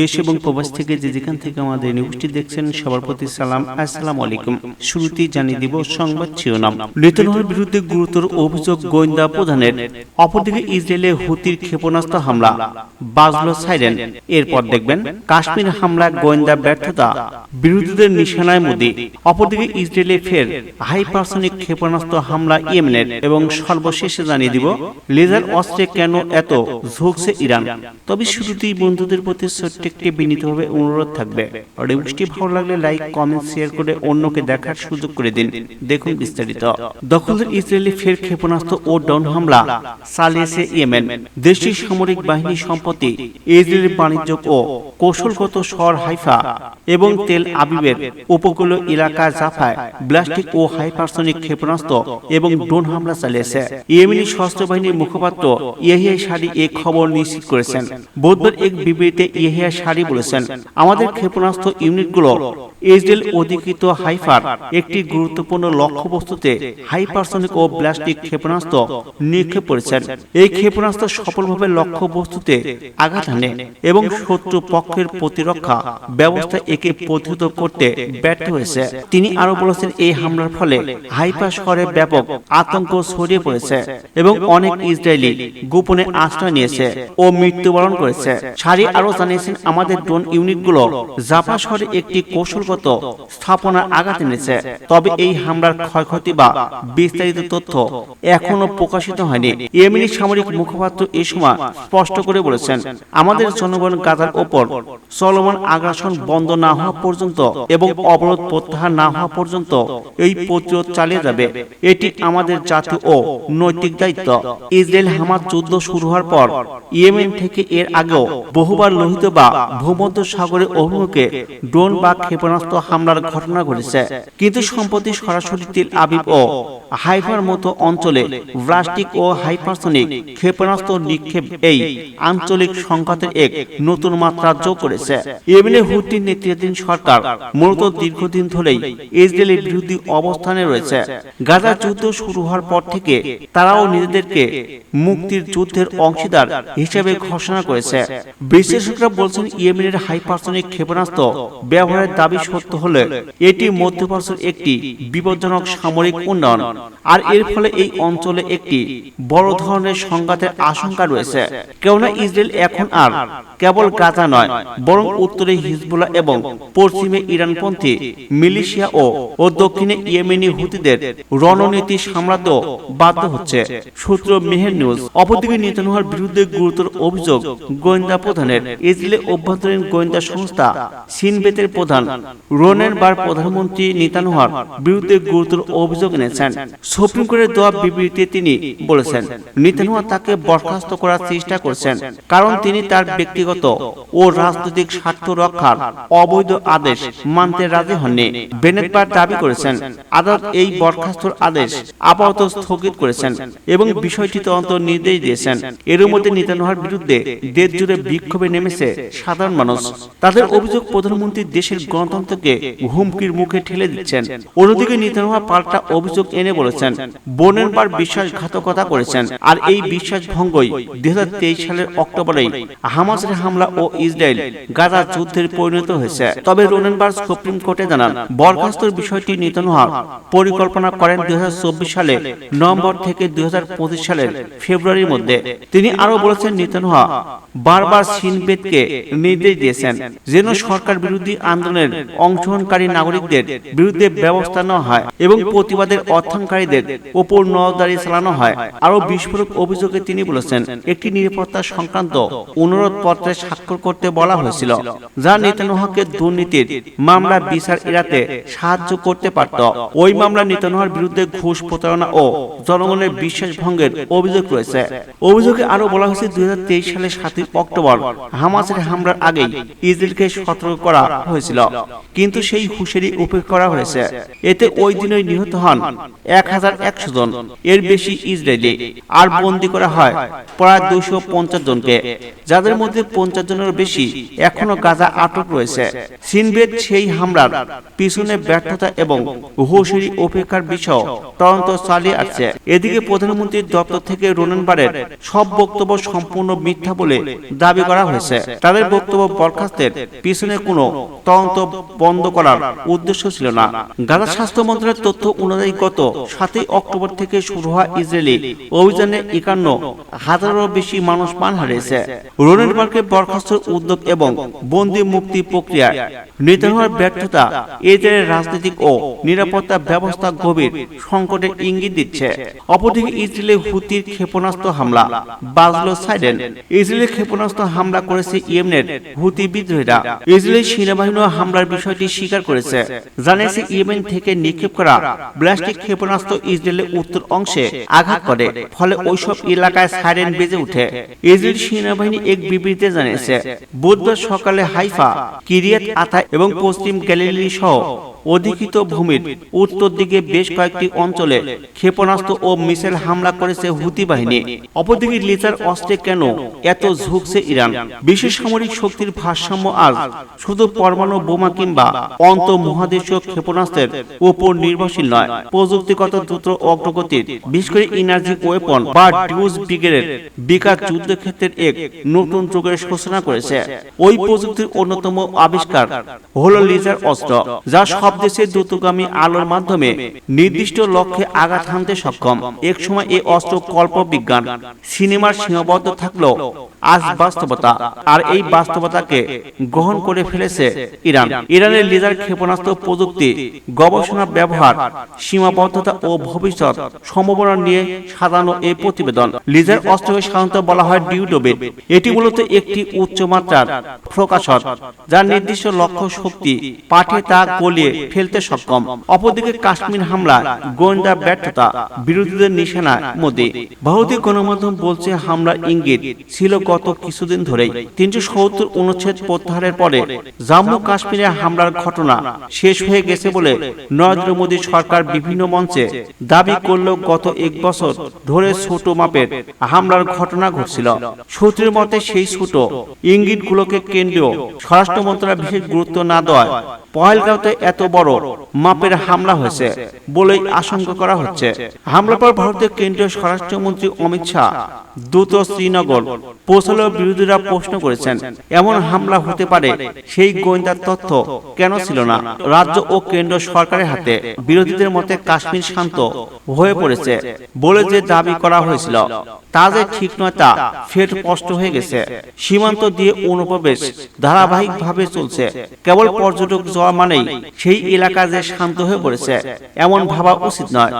দেশ এবং প্রবাস থেকে যে যেখান থেকে আমাদের নিউজটি দেখছেন সবার প্রতি সালাম আসসালাম আলাইকুম। শুরুতেই জানিয়ে দিব সংবাদ শিরোনাম। নেতানহর বিরুদ্ধে গুরুতর অভিযোগ গোয়েন্দা প্রধানের অপরদিকে ইসরায়েলে হুতির ক্ষেপণাস্ত্র হামলা। বাজলো সাইরেন। এরপর দেখবেন কাশ্মীর হামলা গোয়েন্দা ব্যর্থতা। বিরোধীদের নিশানায় মোদী। অপরদিকে ইসরায়েলে ফের হাইপারসনিক ক্ষেপণাস্ত্র হামলা ইয়েমেনের। এবং সর্বশেষে জানিয়ে দিব লেজার অস্ত্রে কেন এত? ঝুঁকছে ইরান তবে শুরুতেই বন্ধুদের প্রতি ছোট্ট একটি বিনীতভাবে অনুরোধ থাকবে। রিউজটি ভালো লাগলে লাইক কমেন্ট শেয়ার করে অন্যকে দেখার সুযোগ করে দিন। দেখুন বিস্তারিত। দখলদার ইসরায়েলি ফের ক্ষেপণাস্ত্র ও ডন হামলা। চালিয়েছে ইয়েমেন। দেশটির সামরিক বাহিনী সম্পত্তি ইসরায়েলের বাণিজ্য ও কৌশলগত শহর হাইফা এবং তেল আবিবের উপকূলীয় এলাকা জাফায় ব্লাস্টিক ও হাইপারসনিক ক্ষেপণাস্ত্র এবং ড্রোন হামলা চালিয়েছে ইয়েমেনি সশস্ত্র বাহিনীর মুখপাত্র ইয়াহিয়া সারি এ খবর নিশ্চিত করেছেন। বুধবার এক বিবৃতিতে ইয়াহিয়া সারি বলেছেন আমাদের ক্ষেপণাস্ত্র ইউনিটগুলো ইসরায়েল অধিকৃত হাইফার একটি গুরুত্বপূর্ণ লক্ষ্যবস্তুতে হাইপারসনিক ও ব্লাস্টিক ক্ষেপণাস্ত্র নিক্ষেপ করেছেন। এই ক্ষেপণাস্ত্র সফলভাবে লক্ষ্যবস্তুতে আঘাত হানে এবং শত্রু পক্ষের প্রতিরক্ষা ব্যবস্থা একে প্রতিহত করতে ব্যর্থ হয়েছে। তিনি আরও বলেছেন এই হামলার ফলে হাইফা শহরে ব্যাপক আতঙ্ক ছড়িয়ে পড়েছে এবং অনেক ইসরায়েলি গোপনে আশ্রয় নিয়েছে ও মৃত্যুবরণ করেছে সারি আরও জানিয়েছেন আমাদের ড্রোন ইউনিটগুলো জাফা শহরে একটি কৌশলগত স্থাপনার আঘাত এনেছে। তবে এই হামলার ক্ষয়ক্ষতি বা বিস্তারিত তথ্য এখনও প্রকাশিত হয়নি। ইয়েমেনি সামরিক মুখপাত্র এ সময় স্পষ্ট করে বলেছেন আমাদের জনগণ গাজার ওপর চলমান আগ্রাসন বন্ধ না হওয়া পর্যন্ত এবং অবরোধ প্রত্যাহার না হওয়া পর্যন্ত এই প্রতিরোধ চালিয়ে যাবে। এটি আমাদের জাতীয় ও নৈতিক দায়িত্ব। ইসরায়েল হামাস যুদ্ধ শুরু হওয়ার পর ইয়েমেন থেকে এর আগেও বহুবার লোহিত বা ভূমধ্য সাগরের অভিমুখে ড্রোন বা ক্ষেপণাস্ত্র হামলার ঘটনা ঘটেছে। কিন্তু সম্প্রতি সরাসরি তেল আবিব ও হাইফার মতো অঞ্চলে ও হাইপারসনিক ক্ষেপণাস্ত্র নিক্ষেপ এই আঞ্চলিক সংঘাতের এক নতুন মাত্রা যোগ করেছে। ইয়েমেনে হুতির নেতৃত্বাধীন সরকার মূলত দীর্ঘদিন ধরেই ইসরায়েলের বিরোধী অবস্থানে রয়েছে। গাজা যুদ্ধ শুরু হওয়ার পর থেকে তারাও নিজেদেরকে মুক্তির যুদ্ধের অংশীদার হিসেবে ঘোষণা করেছে। বিশ্লেষকরা বলছেন ইয়েমেনের হাইপারসনিক ক্ষেপণাস্ত্র ব্যবহারের দাবি সত্য হলে এটি মধ্যপ্রাচ্যের একটি বিপজ্জনক সামরিক উন্নয়ন। আর এর ফলে এই অঞ্চলে একটি বড় ধরনের সংঘাতের আশঙ্কা রয়েছে। কেননা ইসরায়েল এখন আর কেবল গাজা নয়, বরং উত্তরে হিজবুল্লাহ এবং পশ্চিমে ইরানপন্থী মিলিশিয়া ও ও দক্ষিণে ইয়েমেনি হুতিদের রণনীতি সাম্রাজ্য বাধ্য হচ্ছে। সূত্র মেহের নিউজ। অপরদিকে নেতানুহার বিরুদ্ধে গুরুতর অভিযোগ গোয়েন্দা প্রধানের। ইসরায়েলের অভ্যন্তরীণ গোয়েন্দা সংস্থা সিনবেতের প্রধান রোনেন বার প্রধানমন্ত্রী নেতানুহার বিরুদ্ধে গুরুতর অভিযোগ এনেছেন। সুপ্রিম কোর্টের দেওয়া বিবৃতিতে তিনি বলেছেন নেতানুয়া তাকে বরখাস্ত করার চেষ্টা করছেন কারণ তিনি তার ব্যক্তিগত ও রাজনৈতিক স্বার্থ রক্ষার অবৈধ আদেশ মানতে রাজি হননি। বেনেটবার দাবি করেছেন, আদালত এই বরখাস্তর আদেশ আপাতত স্থগিত করেছেন এবং বিষয়টি তদন্ত নির্দেশ দিয়েছেন। এর মধ্যে নেতানুহার বিরুদ্ধে দেশ জুড়ে বিক্ষোভে নেমেছে সাধারণ মানুষ তাদের অভিযোগ প্রধানমন্ত্রী দেশের গণতন্ত্রকে হুমকির মুখে ঠেলে দিচ্ছেন। অন্যদিকে নেতানুহা পাল্টা অভিযোগ এনে বলেছেন বোনেনবার বিশ্বাসঘাতকতা করেছেন। আর এই বিশ্বাস ভঙ্গই দুই সালের অক্টোবরেই হামাসের হামলা ও ইসরায়েল গাজা যুদ্ধের পরিণত হয়েছে। তবে রোনেনবার সুপ্রিম কোর্টে জানান বরখাস্তর বিষয়টি নেতানুহা পরিকল্পনা করেন দুই হাজার চব্বিশ সালে নভেম্বর থেকে দুই হাজার পঁচিশ সালের ফেব্রুয়ারির মধ্যে। তিনি আরও বলেছেন নেতানুহা বারবার সিনবেদকে নির্দেশ দিয়েছেন যেন সরকার বিরোধী আন্দোলনের অংশগ্রহণকারী নাগরিকদের বিরুদ্ধে ব্যবস্থা নেওয়া হয় এবং প্রতিবাদের অর্থায়নকারীদের ওপর নজরদারি চালানো হয়। আরও বিস্ফোরক অভিযোগে তিনি বলেছেন, একটি নিরাপত্তা সংক্রান্ত অনুরোধ পত্রে স্বাক্ষর করতে বলা হয়েছিল, যা নেতানুহাকে দুর্নীতির মামলা বিচার এড়াতে সাহায্য করতে পারত। ওই মামলা নেতানুহার বিরুদ্ধে ঘুষ প্রতারণা ও জনগণের বিশ্বাস ভঙ্গের অভিযোগ রয়েছে। অভিযোগে আরও বলা হয়েছে, দুই হাজার তেইশ সালের সাতই অক্টোবর হামাসের হামলার আগেই ইসরায়েলকে সতর্ক করা হয়েছিল। কিন্তু সেই হুঁশিয়ারি উপেক্ষা করা হয়েছে। এতে ওই দিনই নিহত হন এক হাজার একশো জন। এর বেশি ইসরায়েলি। আর বন্দী করা হয় প্রায় দুশো পঞ্চাশ জনকে। যাদের মধ্যে পঞ্চাশ জনের বেশি এখনও গাজা আটক রয়েছে। সিনবেদ সেই হামলার পিছনে ব্যর্থতা এবং হুঁশিয়ারি উপেক্ষার বিষয় তদন্ত চালিয়ে আসছে। এদিকে প্রধানমন্ত্রীর দপ্তর থেকে রোনেনবারের সব বক্তব্য সম্পূর্ণ মিথ্যা বলে দাবি করা হয়েছে। তাদের ইরানের বক্তব্য বরখাস্তের পিছনে কোনো তদন্ত বন্ধ করার উদ্দেশ্য ছিল না। গাজা স্বাস্থ্য মন্ত্রণালয়ের তথ্য অনুযায়ী গত সাতই অক্টোবর থেকে শুরু হওয়া ইসরায়েলি অভিযানে একান্ন হাজারেরও বেশি মানুষ প্রাণ হারিয়েছে। রোনেনবার্গকে বরখাস্তের উদ্যোগ এবং বন্দি মুক্তি প্রক্রিয়ায় নেতানিয়াহুর ব্যর্থতা ইসরায়েলের রাজনৈতিক ও নিরাপত্তা ব্যবস্থা গভীর সংকটের ইঙ্গিত দিচ্ছে। অপরদিকে ইসরায়েলের হুতির ক্ষেপণাস্ত্র হামলা, বাজলো সাইডেন ইসরায়েলের ক্ষেপণাস্ত্র হামলা করেছে ইয়েমেনের হুতি বিদ্রোহীরা। ইসরায়েলি সেনাবাহিনী হামলার বিষয়টি স্বীকার করেছে। জানিয়েছে ইয়েমেন থেকে নিক্ষেপ করা ব্লাস্টিক ক্ষেপণাস্ত্র ইসরায়েলের উত্তর অংশে আঘাত করে। ফলে ওইসব এলাকায় সাইরেন বেজে উঠে ইসরায়েল সেনাবাহিনী এক বিবৃতিতে জানিয়েছে, বুধবার সকালে হাইফা কিরিয়াত আতা এবং পশ্চিম গ্যালিলি সহ অধিকৃত ভূমির উত্তর দিকে বেশ কয়েকটি অঞ্চলে ক্ষেপণাস্ত্র ও মিসাইল হামলা করেছে হুতি বাহিনী। অপরদিকে লেজার অস্ত্রে কেন এত ঝুঁকছে ইরান? বিশেষ সামরিক শক্তির ভারসাম্য আজ শুধু পরমাণু বোমা কিংবা অন্ত মহাদেশীয় ক্ষেপণাস্ত্রের উপর নির্ভরশীল নয়। প্রযুক্তিগত দ্রুত অগ্রগতির, বিশেষ করে এনার্জি ওয়েপন বা ডিউজ ব্রিগেডের বিকাশ যুদ্ধক্ষেত্রের এক নতুন যুগের সূচনা করেছে। ওই প্রযুক্তির অন্যতম আবিষ্কার হলো লেজার অস্ত্র, যা সব দেশের দ্রুতগামী আলোর মাধ্যমে নির্দিষ্ট লক্ষ্যে আঘাত হানতে সক্ষম। এক সময় এই অস্ত্র কল্প বিজ্ঞান সিনেমার সীমাবদ্ধ থাকলেও আজ বাস্তবতা, আর এই বাস্তবতাকে গ্রহণ করে ফেলেছে ইরান। ইরানের লেজার ক্ষেপণাস্ত্র প্রযুক্তি, গবেষণা ব্যবহার, সীমাবদ্ধতা ও ভবিষ্যৎ সম্ভাবনা নিয়ে সাজানো এই প্রতিবেদন। লেজার অস্ত্রকে সাধারণত বলা হয় ডিউডোবেট। এটি মূলত একটি উচ্চমাত্রার প্রকাশন যার নির্দিষ্ট লক্ষ্য শক্তি পাঠে তা গলিয়ে ফেলতে সক্ষম। অপরদিকে কাশ্মীর হামলা গোয়েন্দা ব্যর্থতা, বিরোধীদের নিশানা মোদী। ভারতীয় গণমাধ্যম বলছে হামলার ইঙ্গিত ছিল গত কিছুদিন ধরেই। তিনশো সত্তর অনুচ্ছেদ প্রত্যাহারের পরে জম্মু কাশ্মীরে হামলার ঘটনা শেষ হয়ে গেছে বলে নরেন্দ্র মোদী সরকার বিভিন্ন মঞ্চে দাবি করলেও গত এক বছর ধরে ছোট মাপের হামলার ঘটনা ঘটছিল। সূত্রের মতে সেই ছোট ইঙ্গিতগুলোকে কেন্দ্রীয় স্বরাষ্ট্র মন্ত্রণালয় বিশেষ গুরুত্ব না দেওয়ায় পহেলগাঁওতে এত বড় মাপের হামলা হয়েছে বলেই আশঙ্কা করা হচ্ছে। হামলার পর ভারতের কেন্দ্রীয় স্বরাষ্ট্রমন্ত্রী অমিত শাহ দ্রুত শ্রীনগর পৌঁছালেও বিরোধীরা প্রশ্ন করেছেন, এমন হামলা হতে পারে? সেই গোয়েন্দার তথ্য কেন ছিল না? রাজ্য ও কেন্দ্র সরকারের হাতে বিরোধীদের মতে কাশ্মীর শান্ত হয়ে পড়েছে বলে যে দাবি করা হয়েছিল, তা যে ঠিক নয় তা ফের স্পষ্ট হয়ে গেছে। সীমান্ত দিয়ে অনুপ্রবেশ ধারাবাহিকভাবে চলছে। কেবল পর্যটক যাওয়া মানেই সেই এলাকা যে শান্ত হয়ে পড়েছে এমন ভাবা উচিত নয়।